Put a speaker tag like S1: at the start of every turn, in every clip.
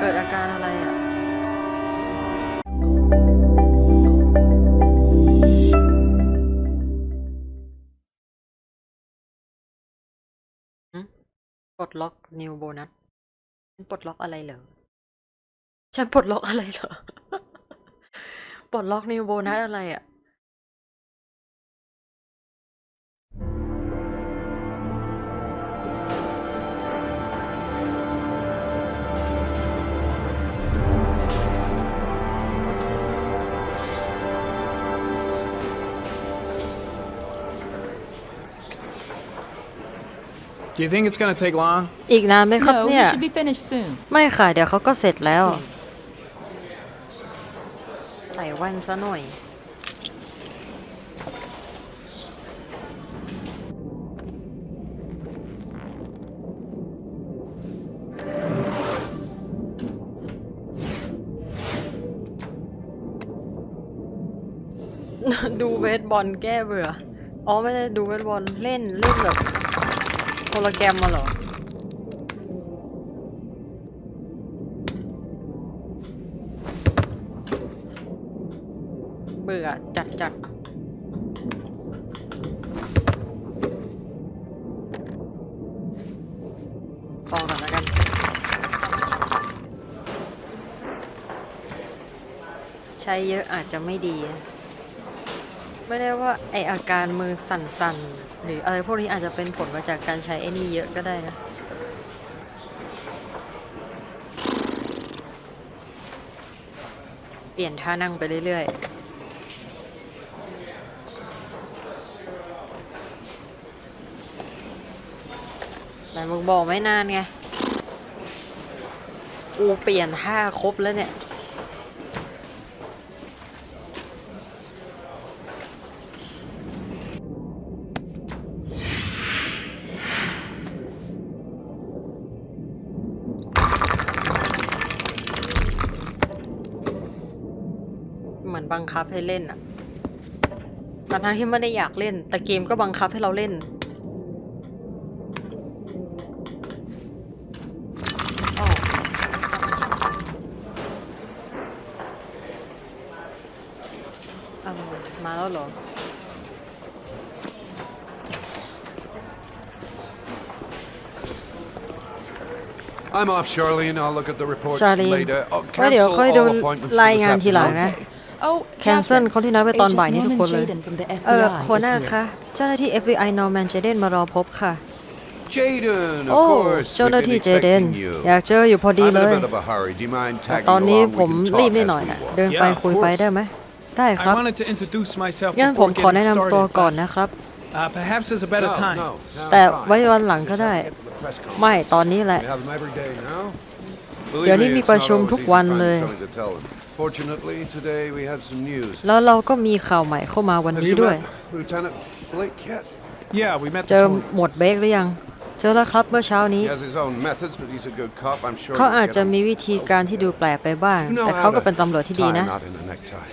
S1: เกิดอาการอะไรอะปลดล็อกนิวโบนัสฉันปลดล็อกอะไรเหรอ ฉันปลดล็อกอะไรเหรอ ปลดล็อกนิวโบนัสอะไรอะ
S2: Do you think it's gonna take long?
S1: อีกนานไหมครับ
S3: No,
S1: เนี่
S3: we
S1: ย
S3: should be finished soon.
S1: ไม่ค่ะ เดี๋ยวเขาก็เสร็จแล้ว ใส่แว่นซะหน่อย ดูเวทบอลแก้เบื่อ อ๋อ ไม่ได้ดูเวทบอลเล่นเล่นแบบ โปรแกรมมาเหรอ เบื่อจัดจัดพอก่อนแล้วกัน ใช้เยอะอาจจะไม่ดี ไม่ได้ว่าไออาการมือสั่นๆ หรืออะไรพวกนี้อาจจะเป็นผลมาจากการใช้ไอ้นี่เยอะก็ได้นะ เปลี่ยนท่านั่งไปเรื่อยๆแต่มึงบอกไม่นานไง กูเปลี่ยนท่าครบแล้วเนี่ย บังคับให้เล่นอะทั้งๆที่ไม่ได้อยากเล่น แต่เกมก็บังคับให้เราเล่นอ้าวอ้าวมาแล้วเหรอ
S4: I'm off, Charlie, and I'll look at the reports
S1: ชาลีน
S4: later. Oh,
S1: ไว้เดี๋ยว
S4: cancel
S1: ค่อยดู
S4: all appointments for
S1: ราย
S4: this
S1: งานทีหลัง
S4: afternoon.
S1: นะ
S3: Oh,
S1: Cancel
S3: Captain.
S1: คนที่นัดไว้ตอนบ่ายนี้
S3: Agent
S1: ทุกคนเลย
S3: Norman Jaden from the
S1: เออ
S3: FBI
S1: หัวหน้า
S3: is here.
S1: คะเจ้าหน้าที่ FBI Norman Jaden มารอพบค่ะ
S4: Jaden,
S1: โอ้
S4: of course.
S1: เจ้าหน้า
S4: we've
S1: ที่
S4: been
S1: เจเดน
S4: expecting you.
S1: อยากเจออยู่พอดี
S4: I'm
S1: เล
S4: in a
S1: ย
S4: bit of a hurry. Do you mind
S1: แต่
S4: tagging
S1: ตอนนี้
S4: along?
S1: ผม
S4: We can
S1: รีบ
S4: talk
S1: นิด
S4: as
S1: หน่อย
S4: we
S1: นะ
S4: walk.
S1: เดินไป
S2: Yeah, of
S1: คุยไป
S2: course.
S1: ได้ไหม ได้ค
S2: I
S1: รับ
S2: wanted to introduce myself
S1: งั้น
S2: before
S1: ผมขอ
S2: getting
S1: แนะนำตัว
S2: started,
S1: ก่อน
S2: but,
S1: นะครับ
S2: uh, perhaps there's a better
S4: No,
S2: time.
S4: no, no,
S1: แต่
S4: fine.
S1: ไว้วันหลังก็ได้
S4: Get to the press conference.
S1: ไม่ตอนนี้แหละ
S4: We have them every day now. Believe
S1: เดี๋ยวนี้
S4: me,
S1: มี
S4: it's
S1: ประ
S4: not
S1: ชุม
S4: always
S1: ทุก
S4: easy
S1: วัน
S4: finding
S1: เลย
S4: something to tell them. Fortunately, today we had some news.
S1: แล้วเราก็มีข่าวใหม่เข้ามาวัน
S4: Have
S1: นี้
S4: you
S1: ด้วย
S4: met Lieutenant Blake yet?
S2: Yeah, we met
S1: เจ
S2: this
S1: อ
S2: morning.
S1: หมวดเบรกหรือยัง เจอแล้วครับเมื่อเช้านี้
S4: He has his own methods, but he's a good cop. I'm sure.
S1: เขา
S4: he'll
S1: อาจ
S4: get
S1: จะ
S4: on.
S1: มีวิธีการที่ดูแปลกไปบ้าง
S4: You know
S1: แต่
S4: how
S1: เขาก็
S4: to
S1: เป็นตำรวจที่ดี
S4: tie
S1: นะ
S4: a knot in a necktie.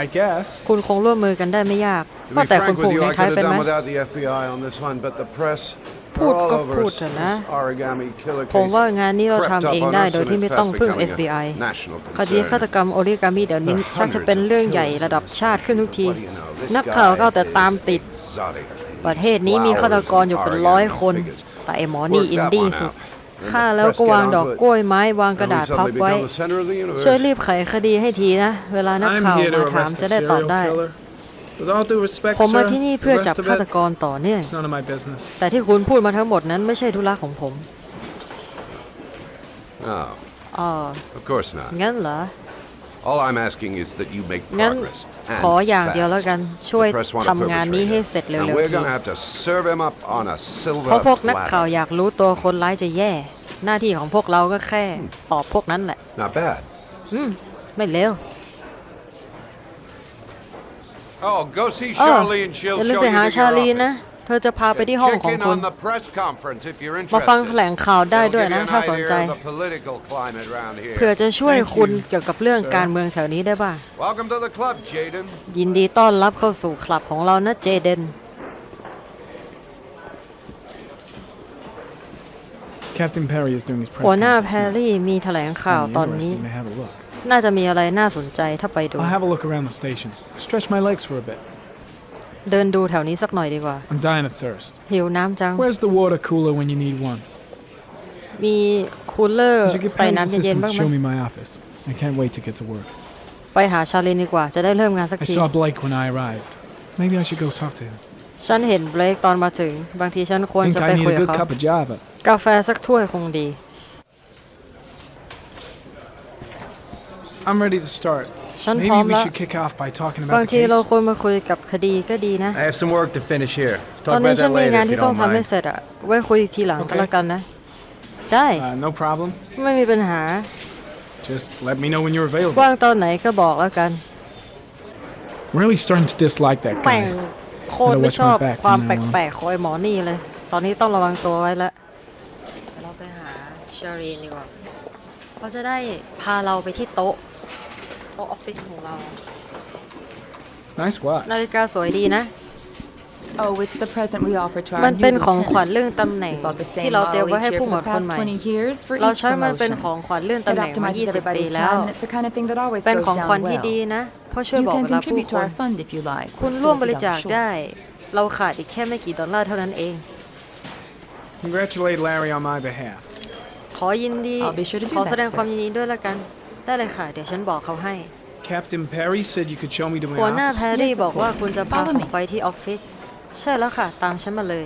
S2: I guess.
S1: คุณคงร่วมมือกันได้ไม่ยาก
S4: To
S1: ว่า
S4: be
S1: แต่คุณ
S4: frank
S1: ผูก
S4: with you,
S1: ใน
S4: I
S1: ท้าย
S4: could
S1: เป็น
S4: have
S1: ไหม
S4: done without the FBI on this one, but the press are
S1: พูด
S4: all
S1: ก็
S4: over
S1: พูด
S4: us.
S1: เถอะนะ
S4: This origami killer
S1: ผม
S4: case
S1: ว่างานนี้เรา
S4: crept
S1: ทำ
S4: up
S1: เอง
S4: on
S1: ได้
S4: us
S1: โดย
S4: and
S1: ที่
S4: it's
S1: ไม่
S4: fast
S1: ต้องพึ่ง
S4: becoming a
S1: FBI
S4: national
S1: คดี
S4: concern.
S1: ฆาตกรรมโอริกามิเดี๋ยวนี้
S4: There are
S1: ชักจะเป็น
S4: hundreds of
S1: เรื่องใหญ่
S4: killers
S1: ระดับ
S4: in this
S1: ชาติขึ้นทุกที
S4: What do you know? This
S1: นักข่าวก็เอาแต่
S4: guy
S1: ตามติด
S4: is exotic.
S1: ประเทศนี้มีฆาตกรอยู่เป็นร้อยคน แต่ไอหมอนี่อินดี้สุดฆ่าแล้วก็วางดอกกล้วยไม้วางกระดาษพับไว้ ช่วยรีบไขคดีให้ทีนะ เวลานัก
S2: I'm
S1: ข่าว
S2: here to
S1: มาถาม
S2: arrest
S1: จะ
S2: a
S1: ได้ตอบ
S2: serial
S1: ได้ ผมมา
S2: sir,
S1: ที่นี่
S2: the
S1: เพื่อ
S2: rest
S1: จับ
S2: of
S1: ฆาต
S2: it,
S1: กรต่อเนื่อง
S2: it's none of my business.
S1: แต่ที่คุณพูดมาทั้งหมดนั้นไม่ใช่ธุระของผม
S4: No,
S1: อ๋อ
S4: of course not.
S1: งั้นเหรอ
S4: All I'm asking is that you make
S1: งั้น
S4: progress.
S1: ขออย่างเดียวแล้วกันช่วย
S4: The press want a
S1: ทำงานนี้ให้
S4: perpetrator.
S1: เสร็จเร็
S4: And
S1: ว
S4: we're
S1: ๆที
S4: gonna have to serve him up on a
S1: เพราะ
S4: silver
S1: พวกนักข่าว
S4: platter.
S1: อยากรู้ตัวคนร้ายจะแย่ หน้าที่ของพวกเราก็แค่ตอบพวกนั้นแหละ
S4: Not bad.
S1: อืม ไม่เลว
S4: Oh, go see
S1: เออ
S4: Charlie and she'll
S1: อย่าลืม
S4: show
S1: ไป
S4: you
S1: หา
S4: to
S1: ชา
S4: your
S1: ลีน
S4: office.
S1: นะเธอจะพาไปที่ห้อง
S4: Check
S1: ของ
S4: in
S1: คุณ
S4: on the press conference if you're
S1: มาฟัง
S4: interested.
S1: แถลงข่าวได้
S4: It'll
S1: ด้วย
S4: give you
S1: นะ
S4: an
S1: ถ้าสน
S4: idea
S1: ใจ
S4: of the political climate around here.
S1: เผื่อจะช่วย
S2: Thank
S1: คุณ
S2: you,
S1: เกี่ยวกับเรื่อง
S2: sir.
S1: การเมืองแถวนี้ได้บ้าง
S4: Welcome to the club, Jaden.
S1: ยินดีต้อนรับเข้าสู่คลับของเรานะเจเดน
S2: Captain Perry is doing his press
S1: หัวหน้า
S2: conference
S1: แพร
S2: now.
S1: รี่มีแถลงข่าว
S2: Might be
S1: ตอนนี้
S2: interesting to have a look.
S1: น่าจะมีอะไรน่าสนใจถ้าไปดู
S2: I'll have a look around the station. Stretch my legs for a bit.
S1: เดินดูแถวนี้สักหน่อยดีกว่า
S2: I'm dying of thirst.
S1: หิวน้ำจัง
S2: Where's the water cooler when you need one?
S1: มีคูลเลอร์
S2: Did you get
S1: ใส่
S2: Perry's
S1: น้ำเย็น
S2: assistant
S1: ๆบ้า
S2: to
S1: งไหม
S2: show me my office? I can't wait to get to work.
S1: ไปหาชาลินดีกว่าจะได้เริ่มงานสัก
S2: I
S1: ที
S2: saw Blake when I arrived. Maybe I should go talk to him.
S1: ฉันเห็นเบรกตอนมาถึง บางทีฉันควร
S2: Think
S1: จะไป
S2: I
S1: คุย
S2: need a
S1: กับ
S2: good
S1: เขา
S2: cup of Java.
S1: กาแฟสักถ้วยคงดี
S2: I'm ready to start.
S1: ฉันพร้อ
S2: Maybe
S1: ม
S2: we
S1: แล้ว
S2: should kick off by talking
S1: บาง
S2: about the
S1: ทีเรา
S2: case.
S1: ควรมาคุยกับคดีก็ดีนะ
S3: I have some work to finish here. Let's
S1: ตอน
S3: talk
S1: นี้
S3: about
S1: ฉัน
S3: that
S1: มี
S3: later
S1: งาน
S3: if
S1: ที่
S3: you
S1: ต้อง
S3: don't
S1: ทำให้
S3: mind.
S1: เสร็จอะไว้คุยทีหลังก็
S2: Okay.
S1: แล้วกันนะ ได้
S2: Uh, no problem.
S1: ไม่มีปัญหา
S2: Just let me know when you're available.
S1: ว่างตอนไหนก็บอกแล้วกัน
S2: Really starting to dislike that
S1: แม่ง
S2: guy.
S1: โคตรไม่ชอบ
S2: Gotta watch my back
S1: ความ
S2: from
S1: แ now
S2: on.
S1: ปลกๆของไอ้หมอนี่เลย ตอนนี้ต้องระวังตัวไว้แล้วเราไปหาเชอรีนดีกว่าเขาจะได้พาเราไปที่โต๊ะ โต๊ะออฟฟิศของเรา
S2: Nice watch.
S1: นาฬิกาสวยดีนะ
S5: Oh, it's the present we offer to our
S1: มัน
S5: new
S1: เป็นของขวัญ
S5: lieutenants.
S1: เรื่องตำแหน่ง
S5: We bought the
S1: ที่
S5: same
S1: เราเตรียม
S5: model
S1: ไว้ให้
S5: each year
S1: ผู้หมว
S5: for
S1: ด
S5: the
S1: คน
S5: past
S1: ใหม่
S5: 20 years for
S1: เรา
S5: each
S1: ใช้มันเป็น
S5: promotion.
S1: ของขวัญเลื่อนตำ
S5: It
S1: แหน่งมา
S5: optimizes
S1: 20 ปี
S5: everybody's
S1: แล้ว
S5: time, and it's the kind of thing that always
S1: เป็น
S5: goes
S1: ของ
S5: down
S1: ขวัญที่
S5: well.
S1: ดีนะ เพราะช่วย
S5: You
S1: บอก
S5: can
S1: เวลาผู้
S5: contribute
S1: ค
S5: to
S1: น
S5: our fund if you like.
S1: คุณ
S5: Still
S1: ร่วม
S5: if
S1: บ
S5: you
S1: ริจาค
S5: don't, sure.
S1: ได้ เราขาดอีกแค่ไม่กี่ดอลลาร์เท่านั้นเอง
S2: Congratulate Larry on my behalf.
S1: ขอยินดี
S5: I'll be sure to do
S1: ขอ
S5: that,
S1: แสดง
S5: sir.
S1: ความยินดีด้วยละกัน ได้เลยค่ะ เดี๋ยวฉันบอกเขาให้
S2: Captain Perry said you could show me to my
S1: หัวหน้า
S2: office.
S1: แพรรี่
S5: Yes, of
S1: บอกว่า
S5: course.
S1: คุณจะพา
S5: Follow
S1: ผม
S5: me.
S1: ไปที่ออฟฟิศใช่แล้วค่ะ ตามฉันมาเลย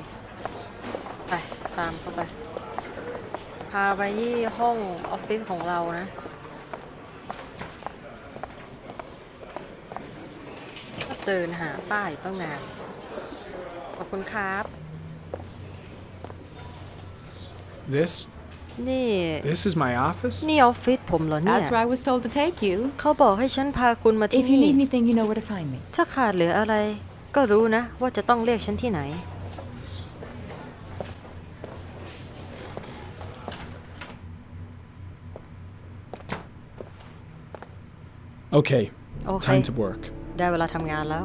S1: ไป ตามเข้าไป พาไปที่ห้องออฟฟิศของเรานะ เดินหาป้าอยู่ตั้งนาน ขอบคุณครับ
S2: This,
S1: นี่
S2: this is my office.
S1: นี่ออฟฟิศผมเหรอเนี่ย
S5: That's where I was told to take you.
S1: เขาบอกให้ฉันพาคุณมาที่
S5: If you
S1: นี่
S5: need anything, you know where to find me.
S1: ถ้าขาดเหลืออะไร ก็รู้นะ ว่าจะต้องเรียกฉันที่ไหน
S2: Okay,
S1: โอเค
S2: time to work.
S1: ได้เวลาทำงานแล้ว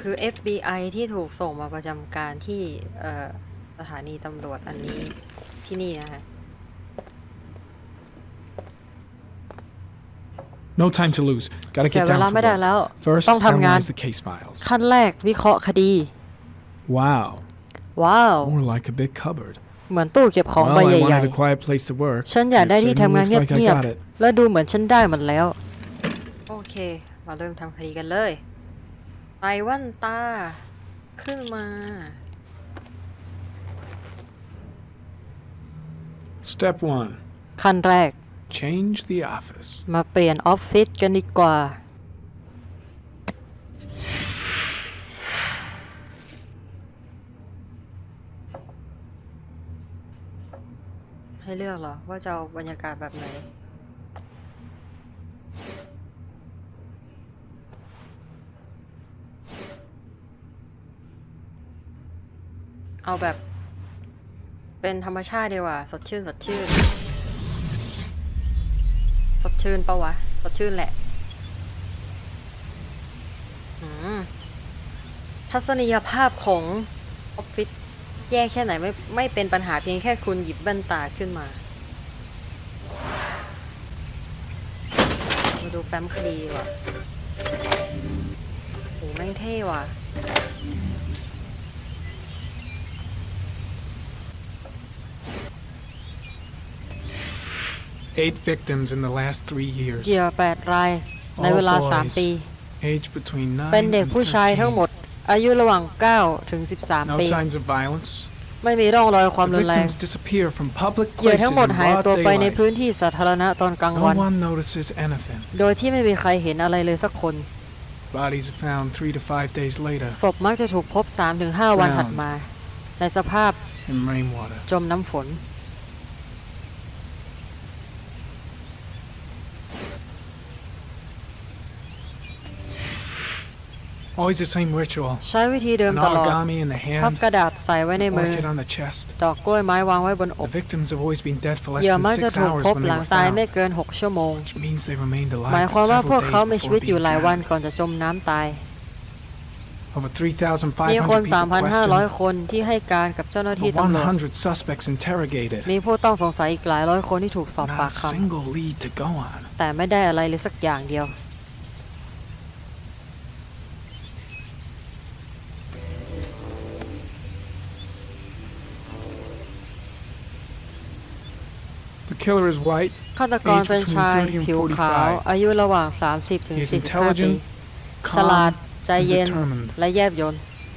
S1: คือ FBI ที่ถูกส่งมาประจำการที่เอ่อสถานีตำรวจอันนี้ที่นี่นะฮะ
S2: No time to lose. Gotta
S1: เสีย
S2: get
S1: เวลา
S2: down
S1: ไม่
S2: to
S1: ได้
S2: work.
S1: แล้ว
S2: First,
S1: ต้องทำงาน
S2: analyze the case files.
S1: ขั้นแรกวิเคราะห์คดี
S2: Wow,
S1: ว้าว
S2: more like a big cupboard.
S1: เหมือนตู้เก็บของ
S2: Well,
S1: ใบ
S2: I
S1: ใหญ่
S2: wanted a quiet place to work.
S1: ๆฉันอยาก
S2: It
S1: ได้ที่
S2: certainly
S1: ทำงาน
S2: looks like I
S1: เงียบ
S2: got it.
S1: ๆและดูเหมือนฉันได้หมดแล้ว โอเค มาเริ่มทำคดีกันเลย ไต้หวันตา ขึ้นมา
S2: Step one:
S1: ขั้นแรก
S2: change the office.
S1: มาเปลี่ยนออฟฟิศกันดีกว่า ให้เลือกเหรอ ว่าจะเอาบรรยากาศแบบไหน เอาแบบ เป็นธรรมชาติดีกว่า สดชื่น สดชื่น สดชื่นปะวะ สดชื่นแหละอืมทัศนียภาพของออฟฟิศแย่แค่ไหนไม่ไม่เป็นปัญหาเพียงแค่คุณหยิบแว่นตาขึ้นมา มาดูแฟ้มคดีว่ะโหแม่งเท่ว่ะ
S2: Eight victims in the last three years.
S1: เหยื่อแปดรายในเวลา
S2: All
S1: 3
S2: boys.
S1: ปี
S2: Age between 9
S1: เป็นเด็ก
S2: and
S1: ผู้ชายทั้งหมด อายุระหว่าง 9 ถึง
S2: 13.
S1: 13
S2: No
S1: ปี
S2: signs of violence.
S1: ไม่มีร่องรอยความ
S2: The
S1: รุนแรง
S2: victims disappear from public
S1: เหยื่อ
S2: places
S1: ทั้งหมด
S2: in
S1: หาย
S2: broad
S1: ตัวไปใน
S2: daylight.
S1: พื้นที่สาธารณะตอนกลาง
S2: No
S1: วัน
S2: one notices anything.
S1: โดยที่ไม่มีใครเห็นอะไรเลยสักคน
S2: Bodies are found three to five days later
S1: ศพมักจะถูกพบ 3-5 วันถัดมา ในสภาพ
S2: in rainwater.
S1: จมน้ำฝน
S2: Always the same ritual.
S1: ใช้วิธีเดิม
S2: An
S1: ตลอด
S2: origami in the
S1: พับ
S2: hand,
S1: กระดาษใส่ไว้ในมือ
S2: orchid on the chest.
S1: ดอกกล้วยไม้วางไว้บนอก
S2: The victims have always been dead for less
S1: เหยื่อ
S2: than
S1: มักจะ
S2: six
S1: ถูก
S2: hours
S1: พบ
S2: when
S1: ห
S2: they
S1: ลัง
S2: were
S1: ตายไม่
S2: found,
S1: เกิน 6 ชั่วโมง
S2: which means they remained
S1: หมาย
S2: alive
S1: ความ
S2: for
S1: ว่าพวก
S2: several
S1: เขามี
S2: days
S1: ชีวิต
S2: before
S1: อยู่หลาย
S2: being
S1: วัน
S2: drowned.
S1: ก่อนจะจมน้ำตาย
S2: Over
S1: มีคน
S2: 3,500 people questioned,
S1: 3,500 คนที่ให้การกับเจ้าหน้าที่
S2: over
S1: ตำรวจ
S2: 100 suspects interrogated.
S1: มีผู้ต้องสงสัยอีกหลายร้อยคนที่ถูกสอบ
S2: Not
S1: ปาก
S2: a
S1: ค
S2: single lead to go on. ำ
S1: แต่ไม่ได้อะไรเลยสักอย่างเดียว
S2: The killer is white.
S1: ฆาตกรเป็นชาย
S2: Age between 30 and
S1: ผิวขาว
S2: 45
S1: อายุระหว่าง 30ถึง
S2: He is
S1: 45 ปี
S2: intelligent,
S1: ฉลาด
S2: calm,
S1: ใจเย็น
S2: and determined.
S1: และแยบยล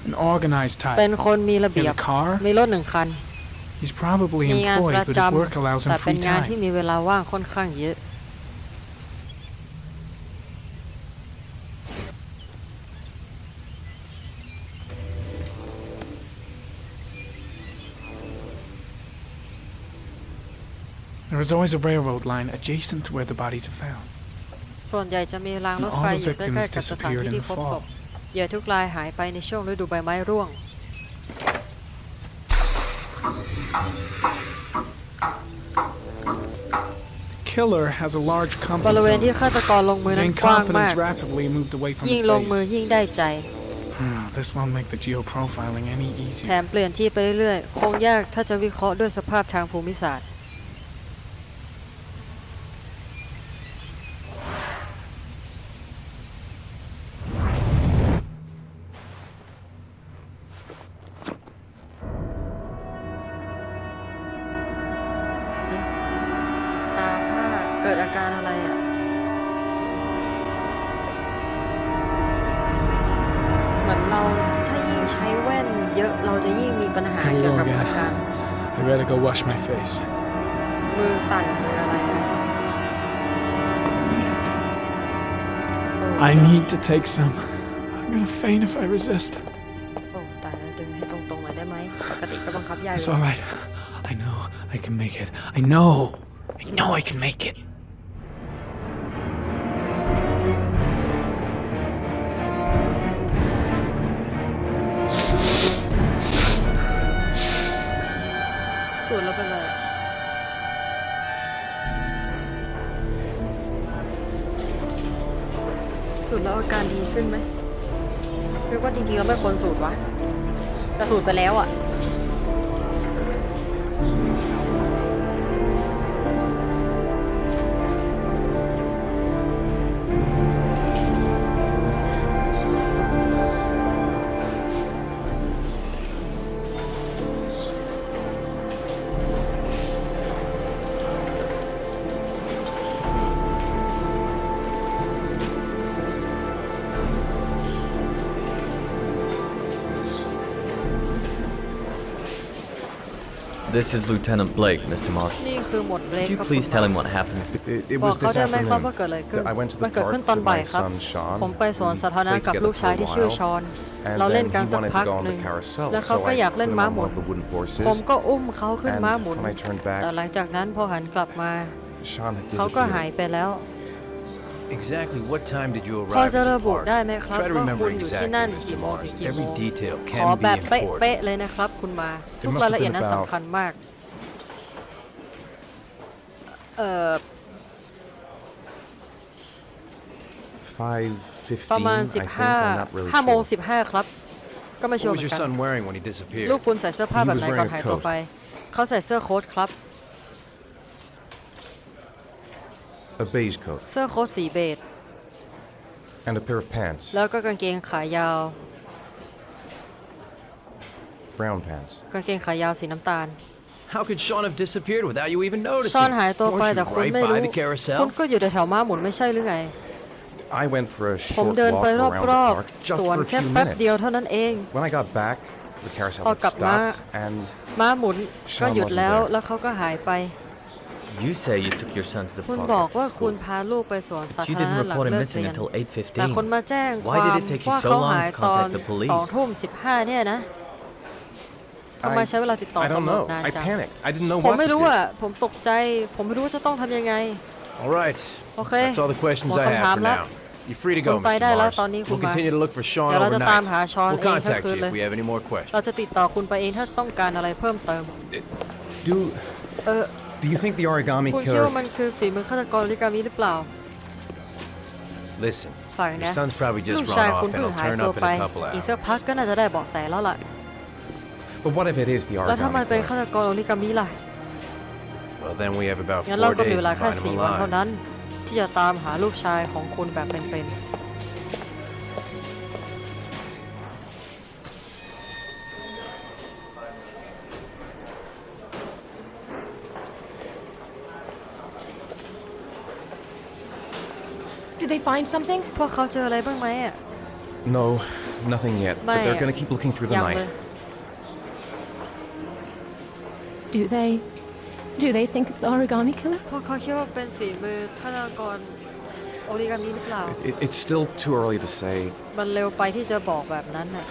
S2: An organized
S1: เป็น
S2: type.
S1: คนมีระ
S2: He
S1: เบีย
S2: has
S1: บ
S2: a car.
S1: มีรถหนึ่งคัน
S2: He's probably
S1: มีงาน
S2: employed,
S1: ประ
S2: but
S1: จ
S2: his work allows ำ
S1: แต่
S2: him
S1: เป็น
S2: free
S1: งานที่
S2: time.
S1: มีเวลาว่างค่อนข้างเยอะ
S2: is always a railroad line adjacent to where the bodies are found.
S1: ส่วนใหญ่จะมีรางรถไฟอยู่ใกล้ๆกับสถานที่ที่พบศพเหยื่อทุกรายหายไปในช่วงฤดูใบไม้ร่วง
S2: Killer has a large
S1: บ
S2: comfort
S1: ริเวณ
S2: zone.
S1: ที่ฆาตกรลงมือนั้น
S2: Gained
S1: กว้างมาก
S2: confidence rapidly moved away from
S1: ยิ่ง
S2: his
S1: ลงมือ
S2: face.
S1: ยิ่งได้ใจ
S2: Hmm, this won't make the geoprofiling any
S1: แถ
S2: easier.
S1: มเปลี่ยนที่ไปเรื่อยๆ คงยากถ้าจะวิเคราะห์ด้วยสภาพทางภูมิศาสตร์ อาการอะไรอะ เหมือนเราถ้ายิ่งใช้แว่นเยอะเราจะยิ่งมีปัญหา
S2: Here we
S1: เกี่ยว
S2: go
S1: กับ
S2: again.
S1: อาการ
S2: I better go wash my face.
S1: มือสั่นหรืออะไรอะโอ้
S2: I need to take some. I'm gonna faint if I resist.
S1: โอ้ตายแล้วดึงให้ตรงๆหน่อยได้ไหมปกติก็บังคับยากอ
S2: It's
S1: ยู่
S2: all right. I know I can make it. I know. I know I can make it.
S1: ขึ้นไหมเรียกว่าจริงๆเราไม่คนสูตรวะแต่สูตรไปแล้วอะ
S6: This is Lieutenant Blake, Mr. Marsh.
S1: นี่คือหมวดเบรก
S6: Could you
S1: ครับ
S6: please
S1: คุณ
S6: tell
S1: บา
S6: him what happened?
S7: It, it
S1: บอก
S7: was
S1: เขา
S7: this
S1: ได้ไหมครับ
S7: afternoon
S1: ว่าเกิดอะไรขึ้น
S7: that I went to
S1: มัน
S7: the
S1: เกิด
S7: park
S1: ขึ้นตอน
S7: with
S1: บ่าย
S7: my
S1: ครับ
S7: son Sean.
S1: ผมไปสวน
S7: We
S1: สาธารณะ
S7: played
S1: กับ
S7: together
S1: ลูกชาย
S7: for a
S1: ที่ชื่อ
S7: while,
S1: ชอน
S7: and
S1: เราเล่น
S7: then
S1: กัน
S7: he
S1: สัก
S7: wanted
S1: พัก
S7: to go on
S1: หนึ่ง
S7: the carousel,
S1: แล้วเขา
S7: so
S1: ก็
S7: I
S1: อยากเล่น
S7: put him
S1: ม้า
S7: on
S1: หมุน
S7: one of the wooden
S1: ผม
S7: horses.
S1: ก็อุ้มเขาขึ้น
S7: And
S1: ม้าหมุน
S7: when I turned back,
S1: แต่หลังจากนั้นพอหันกลับมา
S7: Sean had
S1: เขาก็หาย
S7: disappeared.
S1: ไปแล้ว
S8: Exactly what time did you
S1: พอ
S8: arrive
S1: จะ
S8: at
S1: ระ
S8: the
S1: บุ
S8: park?
S1: ได้ไหมครับ
S8: Try to
S1: ว่า
S8: remember
S1: คุณอยู่ที่นั่น
S8: exactly,
S1: กี่
S8: Mr.
S1: โมงถึง
S8: Mars.
S1: กี่โม
S8: Every
S1: ง
S8: detail
S1: ขอ
S8: can
S1: แบ
S8: be
S1: บเ important. ป๊ะๆเลยนะครับ คุณมา ทุก
S7: must
S1: ราย
S7: have
S1: ละเอียด
S7: been
S1: นั้น
S7: about
S1: สำคัญมาก เอ่อ
S7: 5:15,
S1: ประมาณ
S7: I think. I'm
S1: 15
S7: not really
S1: 5โมง
S7: sure.
S1: 15 ครับ ก็ไม่ชัว
S8: What
S1: ร์เห
S8: was
S1: มือ
S8: your
S1: นกัน
S8: son wearing when he disappeared?
S1: ลูกคุณใส่เสื้อผ้า
S7: He
S1: แบบ
S7: was
S1: ไหนก่อน
S7: wearing a
S1: หายตัว
S7: coat.
S1: ไป เขาใส่เสื้อโค้ทครับ
S7: A beige coat
S1: เสื้อโค้ทสีเบจ
S7: and a pair of pants,
S1: แล้วก็กางเกงขายาว
S7: brown pants.
S1: กางเกงขายาวสีน้ำตาล
S8: How could Sean have disappeared without you even
S1: ชอน
S8: noticing?
S1: หายตัวไป
S8: Weren't
S1: แต่
S8: you
S1: คุณ
S8: right
S1: ไม่รู้
S8: by the
S1: คุณ
S8: carousel?
S1: ก็อยู่แถวๆม้าหมุนไม่ใช่หรือไง
S7: I went for a
S1: ผม
S7: short
S1: เดิน
S7: walk
S1: ไป
S7: around the
S1: รอบ
S7: park
S1: ๆ
S7: just
S1: สวน
S7: for a
S1: แค่
S7: few
S1: แป๊บเดียว
S7: minutes.
S1: เท่านั้นเอง
S7: When I got back, the carousel
S1: พอ
S7: had
S1: กลับมา
S7: stopped, and
S1: ม้าหมุนก็หยุดแล้ว
S7: wasn't there.
S1: แล้วเขาก็หายไป
S6: You say you took your son to the
S1: คุณ
S6: park
S1: บอก
S6: after
S1: ว่า
S6: school.
S1: คุณพาลูกไปสวนสา
S6: But you
S1: ธารณะ
S6: didn't
S1: หลัง
S6: report him
S1: เลิก
S6: missing
S1: เรียน
S6: until
S1: แต่คน
S6: 8.15.
S1: มาแจ้งค
S6: Why
S1: วาม
S6: did it take you
S1: ว่า
S6: so
S1: เขา
S6: long
S1: หาย
S6: to
S1: ตอน
S6: contact the police?
S1: สองทุ่มสิบห้าเนี่ยนะทำไมใช้เวลาติดต่อ
S7: I don't
S1: ตำรวจ
S7: know.
S1: นาน
S7: I
S1: จัง
S7: panicked. I didn't know
S1: ผม
S7: what
S1: ไม่
S7: to
S1: รู้
S7: do.
S1: อะ ผมตกใจ ผมไม่รู้ว่าจะต้องทำยังไง
S8: All right.
S1: Okay.
S8: That's all the questions
S1: หมด
S8: I
S1: คำถาม
S8: have for
S1: แล้ว
S8: now. You're free to
S1: คุ
S8: go,
S1: ณไป
S8: Mr.
S1: ได้แล้ว
S8: Marsh.
S1: ตอนนี้คุณ
S8: We'll
S1: มา
S8: continue to look for Sean
S1: เดี๋ยวเราจะ
S8: overnight.
S1: ตามหาชอน
S8: We'll
S1: เองทั้ง
S8: contact
S1: คืน
S8: you
S1: เล
S8: if
S1: ย
S8: we have any more
S1: เรา
S8: questions.
S1: จะติดต่อคุณไปเองถ้าต้องการอะไรเพิ่มเติม
S7: Do
S1: เออ
S7: Do you think the origami
S1: คุณคิด
S7: killer?
S1: ว่ามันคือฝีมือฆาตกรลิกามิหรือเปล่า
S8: Listen,
S1: ฝ่าย
S8: your
S1: นะ
S8: son's probably
S1: ลู
S8: just
S1: กชาย
S8: run
S1: คุณ
S8: off and
S1: เพิ่ง
S8: he'll
S1: หาย
S8: turn
S1: ตัว
S8: up in
S1: ไป
S8: a couple
S1: อีก
S8: hours.
S1: สักพักก็น่าจะได้เบาะแสแล้วล่ะ
S7: But what if it is the
S1: แล้วถ้ามัน
S7: origami
S1: เป็น
S7: killer?
S1: ฆาตกรลิกามิล่ะ
S8: Well, then we have about
S1: งั้นเรา
S8: four
S1: ก็มี
S8: days
S1: เว
S8: to
S1: ลาแค่
S8: find him
S1: สี่วันเท่า
S8: alive.
S1: นั้น ที่จะตามหาลูกชายของคุณแบบเป็น
S9: find something?
S1: ๆ พวกเขาเจออะไรบ้างไหมอ่ะ
S7: No, nothing yet. But
S1: Maya.
S7: they're gonna keep looking through the
S1: ยังเลย
S7: night.
S9: Do they? Do they think it's the origami killer?
S1: พวกเขาคิดว่าเป็นฝีมือฆาตกรโอริกามิหรือเปล่า
S7: It, it's still too early to say,
S1: มันเร็วไปที่จะบอกแบบนั้นน่ะ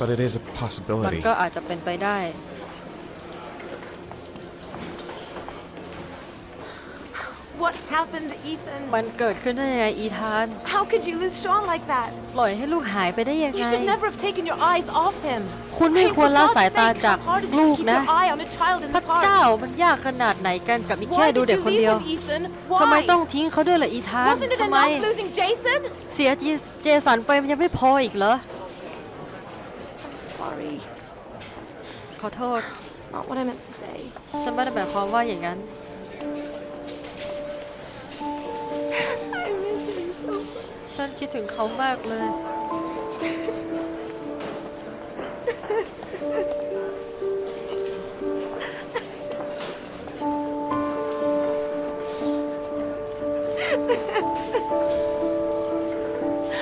S7: but it is a
S1: มัน
S7: possibility.
S1: ก็อาจจะเป็นไปได้
S9: Happened, Ethan?
S1: มันเกิดขึ้นได้ยังไงอีธาน
S9: How could you lose Sean like that?
S1: ปล่อยให้ลูกหายไปได้ยัง
S9: You
S1: ไง
S9: should never have taken your eyes off him.
S1: คุณไม่
S9: Hey,
S1: ควร
S9: for
S1: ละ
S9: God's
S1: สายตา
S9: sake,
S1: จาก
S9: how hard is it
S1: ลู
S9: to
S1: ก
S9: keep
S1: นะ
S9: your eye on a child in
S1: พ
S9: the
S1: ระ
S9: park?
S1: เจ้ามันยากขนาดไหนกันกับอีกแค่
S9: Why
S1: ดู
S9: did
S1: เด็ก
S9: you
S1: คน
S9: leave
S1: เดียว
S9: him, Ethan?
S1: ทำไม
S9: Why?
S1: ต้องทิ้งเขาด้วยล่ะอีธาน
S9: Wasn't it
S1: ทำไม
S9: enough losing Jason?
S1: เสียจีเจสันไปมันยังไม่พออีกเหรอ
S9: Sorry,
S1: ขอโทษ
S9: it's not what I meant to say.
S1: ฉันไม่ได้หมายความว่าอย่างนั้น
S9: I miss him so much.
S1: ฉันคิดถึงเขามากเลย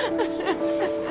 S9: I